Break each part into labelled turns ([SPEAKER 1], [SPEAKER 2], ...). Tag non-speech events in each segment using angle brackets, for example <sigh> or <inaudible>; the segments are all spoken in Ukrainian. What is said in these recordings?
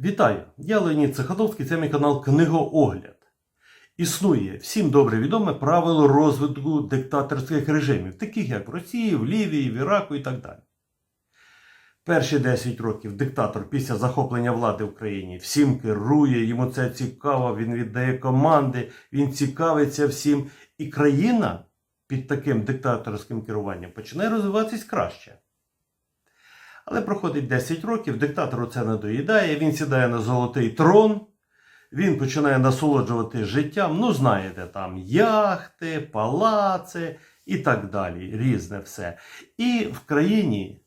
[SPEAKER 1] Вітаю! Я Леонід Цехановський, це мій канал Книгоогляд. Існує всім добре відоме правило розвитку диктаторських режимів, таких як в Росії, в Лівії, в Іраку і так далі. Перші 10 років диктатор після захоплення влади в країні всім керує, йому це цікаво, він віддає команди, він цікавиться всім. І країна під таким диктаторським керуванням починає розвиватись краще. Але проходить 10 років, диктатору це надоїдає, він сідає на золотий трон, він починає насолоджувати життям. Ну, знаєте, там яхти, палаци і так далі. Різне все. І в країні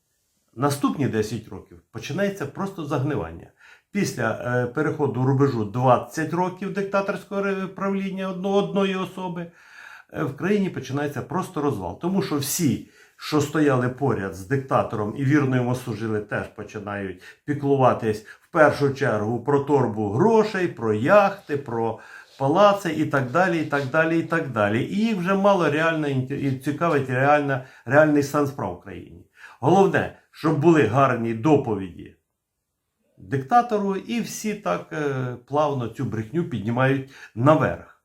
[SPEAKER 1] наступні 10 років починається просто загнивання. Після е, переходу рубежу 20 років диктаторського правління одно- одної особи, е, в країні починається просто розвал. Тому що всі, що стояли поряд з диктатором і вірно йому служили, теж починають піклуватись в першу чергу про торбу грошей, про яхти, про палаци і так далі. І так далі, і так далі. І їх вже мало реально і цікавить реально, реальний стан справ в країні. Головне, щоб були гарні доповіді диктатору, і всі так е, плавно цю брехню піднімають наверх.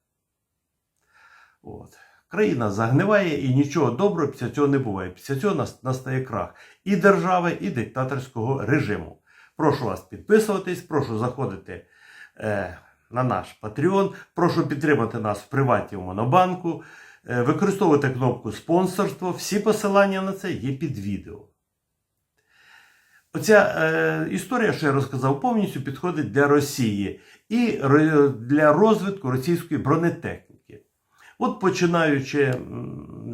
[SPEAKER 1] От. Країна загниває і нічого доброго після цього не буває. Після цього настає крах і держави, і диктаторського режиму. Прошу вас підписуватись, прошу заходити е, на наш Patreon, прошу підтримати нас в приваті в Монобанку, е, використовувати кнопку спонсорство. Всі посилання на це є під відео. Оця е, історія, що я розказав, повністю підходить для Росії і для розвитку російської бронетехніки. От починаючи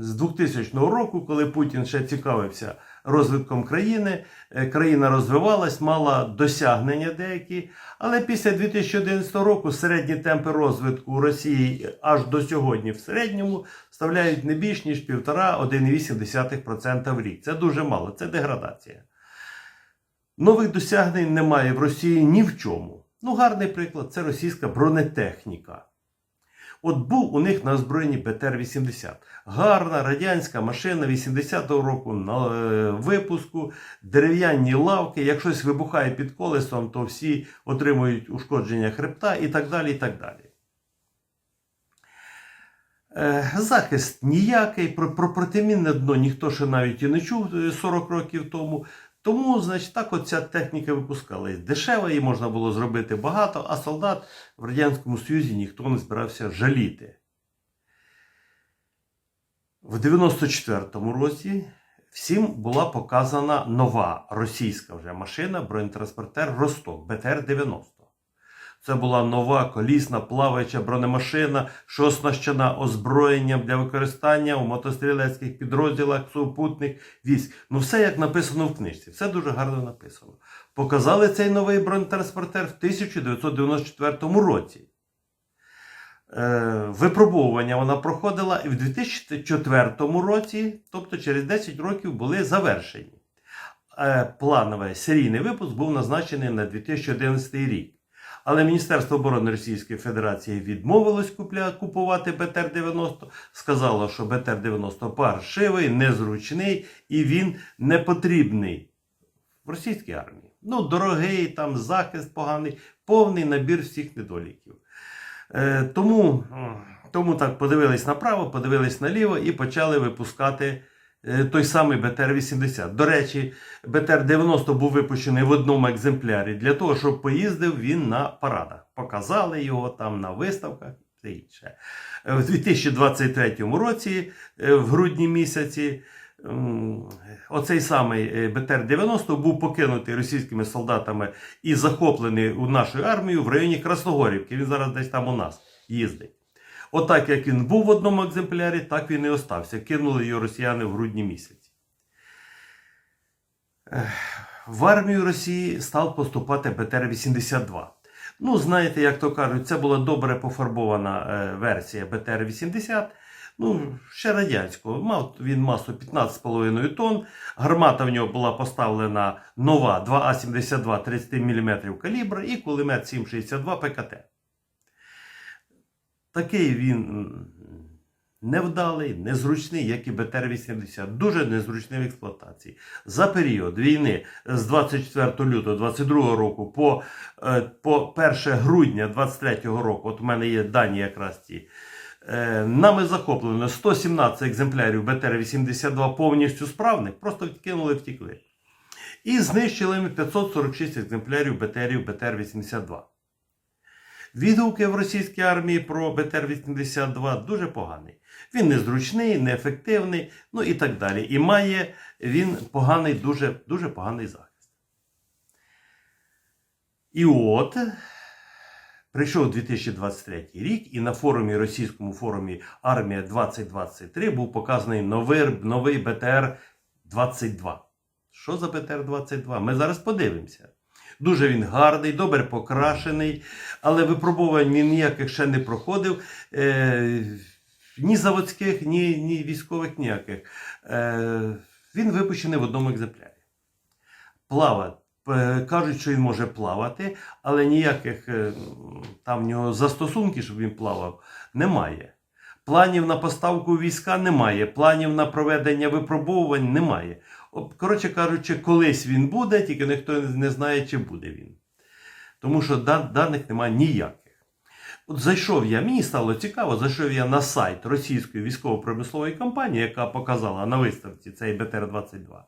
[SPEAKER 1] з 2000 року, коли Путін ще цікавився розвитком країни, е, країна розвивалась, мала досягнення деякі, але після 2011 року середні темпи розвитку Росії аж до сьогодні в середньому ставляють не більш ніж 1,5-1,8% в рік. Це дуже мало, це деградація. Нових досягнень немає в Росії ні в чому. Ну, гарний приклад це російська бронетехніка. От був у них на озброєнні БТР-80. Гарна радянська машина 80-го року на е, випуску, дерев'яні лавки. Як щось вибухає під колесом, то всі отримують ушкодження хребта і так далі. і так далі. Е, Захист ніякий, про, про протимінне дно ніхто ще навіть і не чув е, 40 років тому. Тому, значить, так оця ця техніка випускалась. Дешево її можна було зробити багато, а солдат в Радянському Союзі ніхто не збирався жаліти. В 94-му році всім була показана нова російська вже машина, бронетранспортер Росток БТР-90. Це була нова колісна плаваюча бронемашина, що оснащена озброєнням для використання у мотострілецьких підрозділах супутних військ. Ну, все як написано в книжці, все дуже гарно написано. Показали цей новий бронетранспортер в 1994 році. Е, випробовування вона проходила і в 2004 році, тобто через 10 років, були завершені. Е, плановий серійний випуск був назначений на 2011 рік. Але Міністерство оборони Російської Федерації відмовилось купувати БТР-90, сказало, що БТР-90 паршивий, незручний і він не потрібний в російській армії. Ну, дорогий, там захист поганий, повний набір всіх недоліків. Е, тому, тому так подивились направо, подивились наліво і почали випускати той самий БТР-80. До речі, БТР-90 був випущений в одному екземплярі для того, щоб поїздив він на парадах. Показали його там на виставках все інше. Е, В 2023 році, е, в грудні місяці, оцей самий е, БТР-90 був покинутий російськими солдатами і захоплений у нашу армію в районі Красногорівки. Він зараз десь там у нас їздить. Отак, як він був в одному екземплярі, так він і остався. Кинули його росіяни в грудні місяці. В армію Росії став поступати БТР-82. Ну, знаєте, як то кажуть, це була добре пофарбована е, версія БТР-80. Ну, ще радянського. Мав він масу 15,5 тонн. Гармата в нього була поставлена нова 2А72 30 мм калібра і кулемет 7,62 ПКТ. Такий він невдалий, незручний, як і БТР-80, дуже незручний в експлуатації. За період війни з 24 лютого 22 року по, е, по 1 грудня 23 року, от у мене є дані якраз ті. Е, Нами захоплено 117 екземплярів БТР-82 повністю справних, просто вкинули, втікли. І знищили ми 546 екземплярів БТРів БТР-82. Відгуки в російській армії про БТР-82 дуже поганий. Він незручний, неефективний, ну і так далі. І має він поганий, дуже, дуже поганий захист. І от прийшов 2023 рік, і на форумі, російському форумі Армія 2023 був показаний новий, новий БТР-22. Що за БТР-22? Ми зараз подивимося. Дуже він гарний, добре покрашений, але випробувань він ніяких ще не проходив. Е, ні заводських, ні, ні військових ніяких. Е, він випущений в одному екземплярі. Плавати. Е, Кажуть, що він може плавати, але ніяких е, там в нього застосунків, щоб він плавав, немає. Планів на поставку війська немає, планів на проведення випробовувань немає. От, Коротше кажучи, колись він буде, тільки ніхто не знає, чи буде він. Тому що даних немає ніяких. От зайшов я, мені стало цікаво, зайшов я на сайт російської військово-промислової компанії, яка показала на виставці цей БТР-22.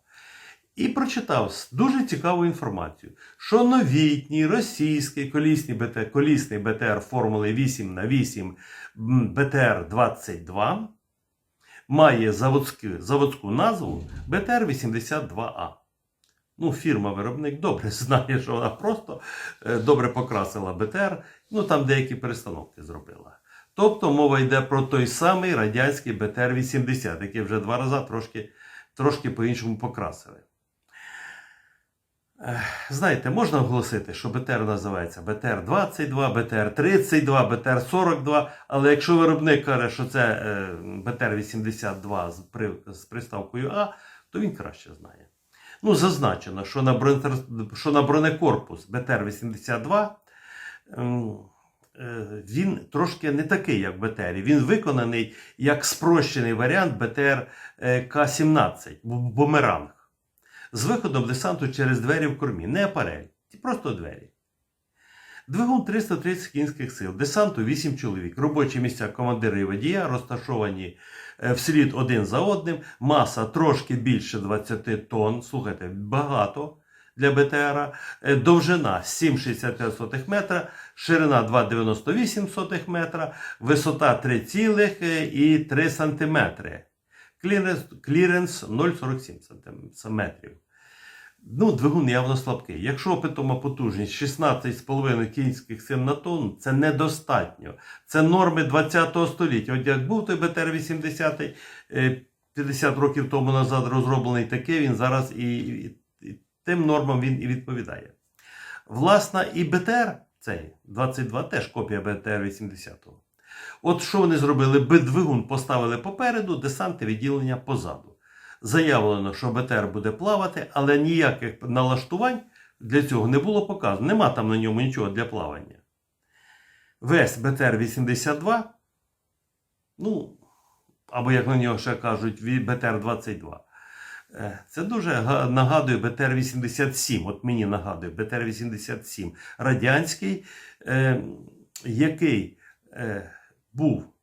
[SPEAKER 1] І прочитав дуже цікаву інформацію, що новітній російський колісний БТР, колісний БТР Формули 8 на 8 БТР-22 має заводську, заводську назву БТР-82А. Ну, фірма-виробник добре <laughs> знає, що вона просто е, добре покрасила БТР, ну там деякі перестановки зробила. Тобто мова йде про той самий радянський БТР-80, який вже два рази трошки, трошки по-іншому покрасили. Знаєте, можна оголосити, що БТР називається БТР-22, БТР-32, БТР-42, але якщо виробник каже, що це е, БТР-82 з, приставкою А, то він краще знає. Ну, зазначено, що на, що на бронекорпус БТР-82 ем, е, він трошки не такий, як в БТРі. Він виконаний як спрощений варіант БТР е, К-17, бу- бумеранг з виходом десанту через двері в кормі, не апарель, просто двері. Двигун 330 кінських сил, десанту 8 чоловік, робочі місця командира і водія розташовані е, вслід один за одним, маса трошки більше 20 тонн, слухайте, багато для БТРа, Е, довжина 7,65 метра, ширина 2,98 метра, висота 3,3 сантиметри. Кліренс, кліренс 0,47 сантиметрів. Ну, двигун явно слабкий. Якщо опитома потужність 16,5 кінських сил на тонну, це недостатньо. Це норми 20 століття. От як був той БТР-80 е, 50 років тому назад розроблений такий, він зараз і, і, і тим нормам він і відповідає. Власна, і БТР цей 22 теж копія БТР-80. От що вони зробили? Би двигун поставили попереду, десанти відділення позаду. Заявлено, що БТР буде плавати, але ніяких налаштувань для цього не було показано. Нема там на ньому нічого для плавання. Весь БТР-82, ну, або як на нього ще кажуть, БТР-22. Е, Це дуже нагадує БТР-87. От мені нагадує БТР-87 радянський, е, який е, був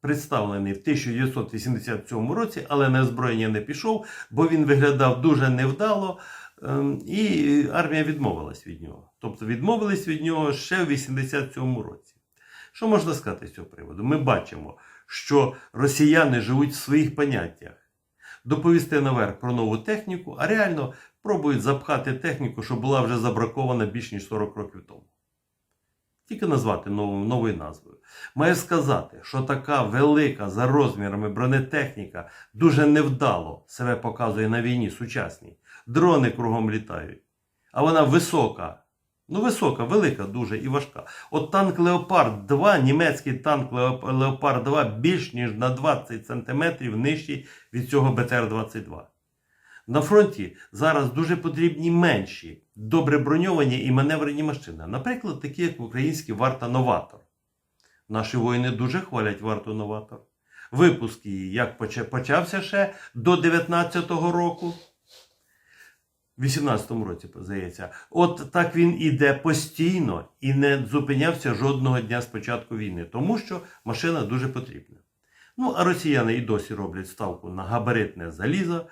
[SPEAKER 1] представлений в 1987 році, але на озброєння не пішов, бо він виглядав дуже невдало, ем, і армія відмовилась від нього. Тобто відмовились від нього ще в 87 році. Що можна сказати з цього приводу? Ми бачимо, що росіяни живуть в своїх поняттях. Доповісти наверх про нову техніку, а реально пробують запхати техніку, що була вже забракована більш ніж 40 років тому. Тільки назвати новою, новою назвою. Маю сказати, що така велика за розмірами бронетехніка дуже невдало себе показує на війні сучасній. Дрони кругом літають. А вона висока. Ну, висока, велика, дуже і важка. От танк Леопард 2, німецький танк Леоп- Леопард 2 більш ніж на 20 см нижчий від цього БТР-22. На фронті зараз дуже потрібні менші, добре броньовані і маневрені машини. Наприклад, такі, як український варта Новатор. Наші воїни дуже хвалять варту Новатор. Випуск її як почався ще до 19-го року. В 18-му році, здається. От так він іде постійно і не зупинявся жодного дня з початку війни, тому що машина дуже потрібна. Ну, а росіяни і досі роблять ставку на габаритне залізо,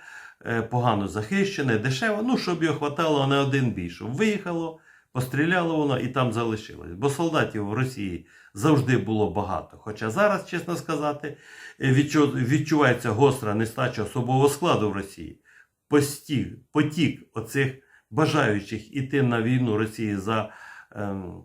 [SPEAKER 1] е, погано захищене, дешеве, ну, щоб його хватало на один бій, щоб виїхало, постріляло воно і там залишилось. Бо солдатів в Росії завжди було багато. Хоча зараз, чесно сказати, е, відчу- відчувається гостра нестача особового складу в Росії. Постіг, потік оцих бажаючих іти на війну Росії за, ем,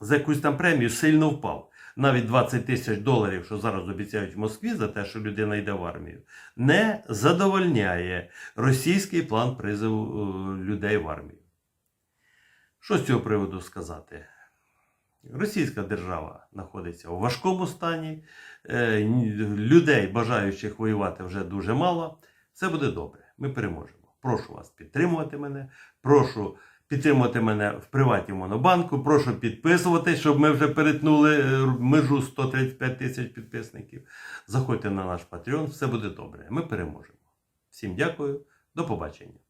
[SPEAKER 1] за якусь там премію сильно впав. Навіть 20 тисяч доларів, що зараз обіцяють в Москві за те, що людина йде в армію, не задовольняє російський план призову е, людей в армію. Що з цього приводу сказати? Російська держава знаходиться у важкому стані, е, людей, бажаючих воювати, вже дуже мало. Все буде добре, ми переможемо. Прошу вас підтримувати мене. Прошу підтримувати мене в приваті Монобанку. Прошу підписуватись, щоб ми вже перетнули е, межу 135 тисяч підписників. Заходьте на наш Patreon, все буде добре. Ми переможемо. Всім дякую, до побачення.